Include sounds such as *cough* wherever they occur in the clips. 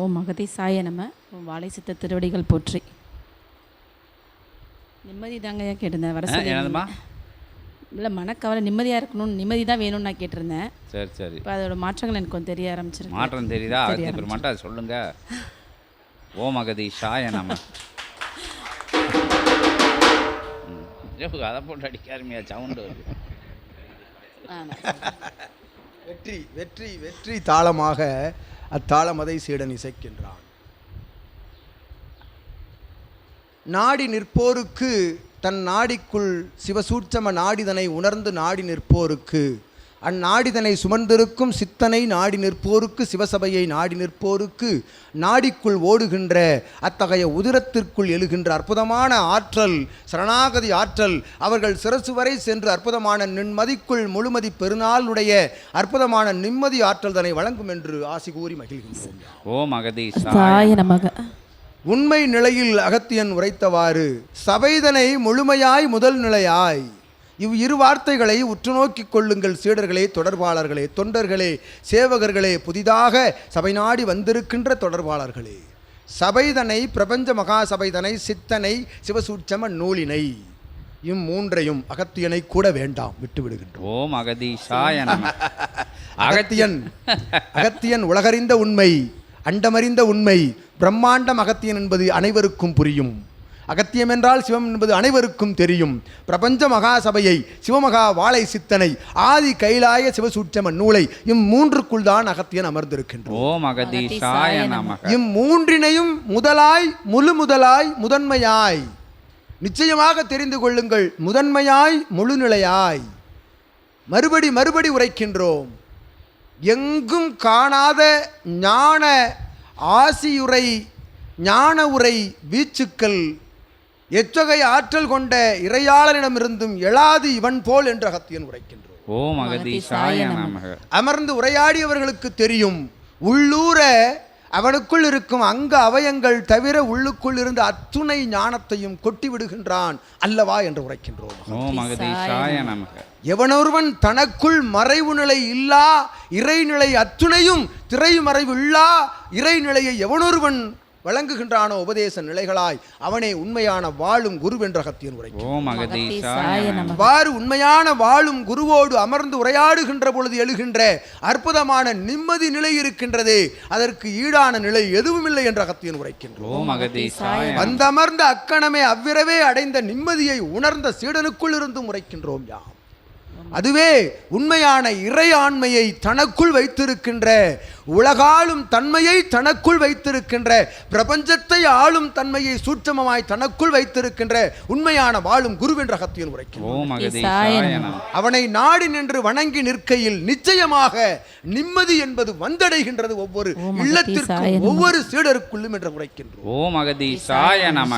ஓம் மகதி சாய நம ஓம் வாழை சித்த திருவடிகள் போற்றி. நிம்மதி தாங்க கேட்டிருந்தேன்? வர சொல்லி இல்லை மனக்கவலை நிம்மதியாக இருக்கணும்னு நிம்மதி தான் வேணும்னு நான் கேட்டிருந்தேன். சரி சரி. இப்போ அதோட மாற்றங்கள் எனக்கு கொஞ்சம் தெரிய ஆரம்பிச்சிருக்கு. மாற்றம் தெரியுதா? அகத்திய பெருமாட்ட அதை சொல்லுங்க. ஓம் அகதீஷாய நம. ம். ஐயோ, அதை போட்டு அடிக்காருமையா சவுண்டு வருது. வெற்றி வெற்றி வெற்றி தாளமாக அத்தாளமதை சீடன் இசைக்கின்றான். நாடி நிற்போருக்கு தன் நாடிக்குள் சிவசூட்சம நாடிதனை உணர்ந்து நாடி நிற்போருக்கு. அந்நாடிதனை சுமந்திருக்கும் சித்தனை நாடி நிற்போருக்கு சிவசபையை நாடி நிற்போருக்கு நாடிக்குள் ஓடுகின்ற அத்தகைய உதிரத்திற்குள் எழுகின்ற அற்புதமான ஆற்றல் சரணாகதி ஆற்றல் அவர்கள் சிரசு வரை சென்று அற்புதமான நின்மதிக்குள் முழுமதி பெருநாளுடைய அற்புதமான நிம்மதி ஆற்றல் தன்னை வழங்கும் என்று ஆசி கூறி மகிழ்கின்றோம். ஓம் அகதீஷாய சாய நமக. உண்மை நிலையில் அகத்தியன் உரைத்தவாறு சபைதனை முழுமையாய் முதல் நிலையாய் இவ் இரு வார்த்தைகளை உற்று நோக்கிக் கொள்ளுங்கள் சீடர்களே தொடர்பாளர்களே தொண்டர்களே சேவகர்களே புதிதாக சபை நாடி வந்திருக்கின்ற தொடர்பாளர்களே. சபைதனை பிரபஞ்ச மகா சபைதனை சித்தனை சிவசூட்சம நூலினை இம்மூன்றையும் அகத்தியனை கூட வேண்டாம் விட்டு விடுகின்றோம். ஓம் அகதீஷாய *laughs* அகத்தியன் அகத்தியன் உலகறிந்த உண்மை அண்டமறிந்த உண்மை பிரம்மாண்டம் அகத்தியன் என்பது அனைவருக்கும் புரியும். அகத்தியம் என்றால் சிவம் என்பது அனைவருக்கும் தெரியும். பிரபஞ்ச மகா சபையை சிவமகா வாழை சித்தனை ஆதி கைலாய சிவசூட்சம நூலை இம்மூன்றுக்குள் தான் அகத்தியன் அமர்ந்திருக்கின்றோம் இம்மூன்றினையும் முதலாய் முழு முதலாய் முதன்மையாய். நிச்சயமாக தெரிந்து கொள்ளுங்கள் முதன்மையாய் முழுநிலையாய். மறுபடி மறுபடி உரைக்கின்றோம். எங்கும் காணாத ஞான ஆசியுரை ஞான உரை வீச்சுக்கள் எத்தகைய ஆற்றல் கொண்ட இறையாளனிடமிருந்தும் எழாது இவன் போல் என்று அகத்தியன் உரைக்கின்றோம். ஓம் அகதீஷாய நமக. அமர்ந்து உரையாடியவர்களுக்கு தெரியும் உள்ளூர அவனுக்குள் இருக்கும் அங்க அவயங்கள் தவிர உள்ளுக்குள் இருந்த அத்துணை ஞானத்தையும் கொட்டி விடுகின்றான் அல்லவா என்று உரைக்கின்றோம். ஓம் அகதீஷாய நமக. எவனொருவன் தனக்குள் மறைவு நிலை இல்லா இறைநிலை அத்துணையும் திரைமறைவு இல்லா இறைநிலையை எவனொருவன் வழங்குகின்றானோ உபதேச நிலைகளாய் அவனே உண்மையான வாழும் குருவென்ற அகத்தியன் உரை ஓம் அகதீஷாய நம. அவ்வாறு உண்மையான வாழும் குருவோடு அமர்ந்து உரையாடுகின்ற பொழுது எழுகின்ற அற்புதமான நிம்மதி நிலை இருக்கின்றதே. அதற்கு ஈடான நிலை எதுவுமில்லை என்ற அகத்தியன் உரைக்கின்றோம் வந்தமர்ந்த அக்கணமே அவ்விரவே அடைந்த நிம்மதியை உணர்ந்த சீடனுக்குள் இருந்தும் உரைக்கின்றோம் யாம். அதுவே உண்மையான இறை ஆண்மையை தனக்குள் வைத்திருக்கின்ற உலகாளும் தன்மையை தனக்குள் வைத்திருக்கின்ற பிரபஞ்சத்தை ஆளும் தன்மையை சூட்சமமாய் தனக்குள் வைத்திருக்கின்ற உண்மையான வாழும் ஓம் அகதீஷாய நம. அவனை நாடி நின்று வணங்கி நிற்கையில் நிச்சயமாக நிம்மதி என்பது வந்தடைகின்றது ஒவ்வொரு இல்லத்திற்கும் ஒவ்வொரு சீடருக்குள்ளும் என்று உரைக்கின்றோம்.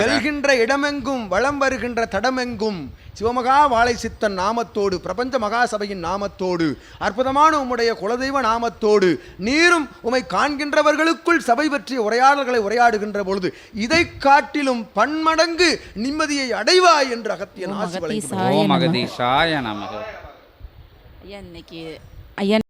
செல்கின்ற இடமெங்கும் வலம் வருகின்ற தடமெங்கும் சிவமகா வாழை சித்தன் நாமத்தோடு பிரபஞ்ச மகா சபையின் நாமத்தோடு அற்புதமான உம்முடைய குலதெய்வ நாமத்தோடு நீரும் உமை காண்கின்றவர்களுக்குள் சபை பற்றிய உரையாடல்களை உரையாடுகின்ற பொழுது இதை காட்டிலும் பன்மடங்கு நிம்மதியை அடைவாய் என்று அகத்தியன் ஆசி நமக. ஐயா இன்னைக்கு ஐயா